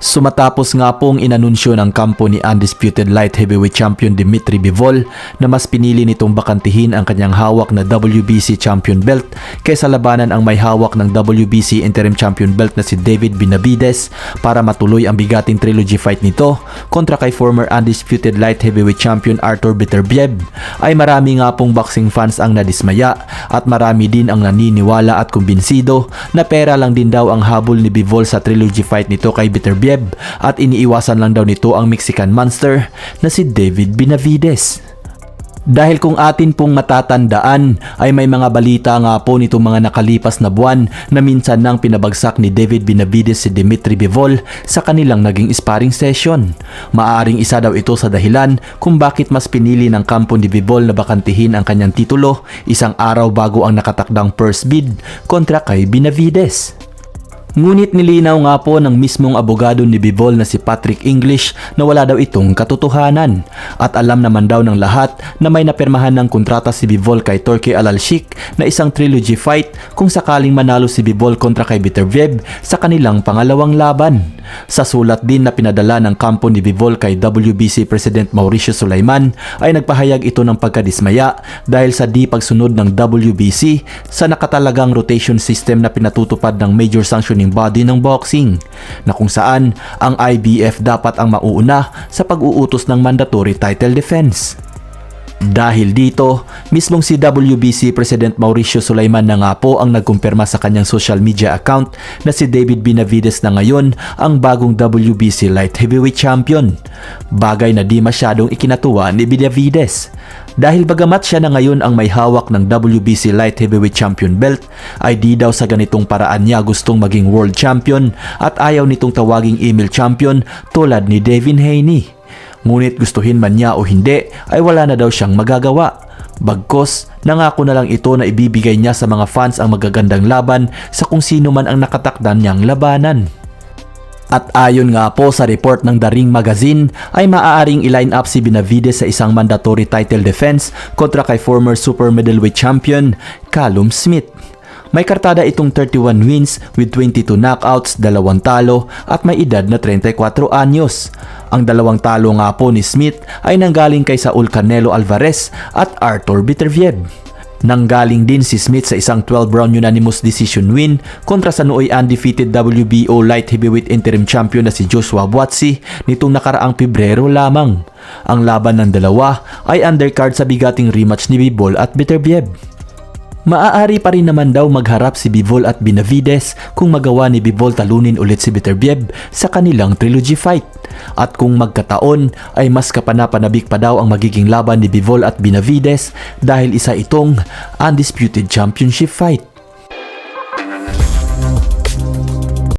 Sumatapos nga pong inanunsyo ng kampo ni Undisputed Light Heavyweight Champion Dimitri Bivol na mas pinili nitong bakantihin ang kanyang hawak na WBC Champion Belt kaysa labanan ang may hawak ng WBC Interim Champion Belt na si David Benavides para matuloy ang bigating trilogy fight nito kontra kay former Undisputed Light Heavyweight Champion Arthur Beterbiev. Ay marami nga pong boxing fans ang nadismaya at marami din ang naniniwala at kumbinsido na pera lang din daw ang habol ni Bivol sa trilogy fight nito kay Beterbiev at iniiwasan lang daw nito ang Mexican monster na si David Benavides. Dahil kung atin pong matatandaan ay may mga balita nga po nitong mga nakalipas na buwan na minsan nang pinabagsak ni David Benavides si Dimitri Bivol sa kanilang naging sparring session. Maaring isa daw ito sa dahilan kung bakit mas pinili ng kampo ni Bivol na bakantihin ang kanyang titulo isang araw bago ang nakatakdang first bid kontra kay Benavides. Ngunit nilinaw nga po ng mismong abogado ni Bivol na si Patrick English na wala daw itong katotohanan. At alam naman daw ng lahat na may napirmahan ng kontrata si Bivol kay Turkey Alalshik na isang trilogy fight kung sakaling manalo si Bivol kontra kay Beterbiev sa kanilang pangalawang laban. Sa sulat din na pinadala ng kampo ni Bivol kay WBC President Mauricio Sulaiman ay nagpahayag ito ng pagkadismaya dahil sa di pagsunod ng WBC sa nakatalagang rotation system na pinatutupad ng major sanctioning body ng boxing na kung saan ang IBF dapat ang mauuna sa pag-uutos ng mandatory title defense. Dahil dito, mismong si WBC President Mauricio Sulaiman na nga po ang nagkumpirma sa kanyang social media account na si David Benavides na ngayon ang bagong WBC Light Heavyweight Champion. Bagay na di masyadong ikinatuwa ni Benavides. Dahil bagamat siya na ngayon ang may hawak ng WBC Light Heavyweight Champion belt, ay di daw sa ganitong paraan niya gustong maging World Champion at ayaw nitong tawaging email champion tulad ni Devin Haney. Ngunit gustuhin man niya o hindi ay wala na daw siyang magagawa. Bagkos, nangako na lang ito na ibibigay niya sa mga fans ang magagandang laban sa kung sino man ang nakatakdan niyang labanan. At ayon nga po sa report ng The Ring Magazine ay maaaring i-line up si Benavides sa isang mandatory title defense kontra kay former super middleweight champion Callum Smith. May kartada itong 31 wins with 22 knockouts, dalawang talo at may edad na 34 anyos. Ang dalawang talo nga po ni Smith ay nanggaling kay Saul Canelo Alvarez at Arthur Beterbiev. Nanggaling din si Smith sa isang 12-round unanimous decision win kontra sa nooy undefeated WBO light heavyweight interim champion na si Joshua Buatsi nitong nakaraang Pebrero lamang. Ang laban ng dalawa ay undercard sa bigating rematch ni Bibol at Beterbiev. Maaari pa rin naman daw magharap si Bivol at Benavides kung magawa ni Bivol talunin ulit si Beterbiev sa kanilang trilogy fight. At kung magkataon ay mas kapanapanabik pa daw ang magiging laban ni Bivol at Benavides dahil isa itong undisputed championship fight.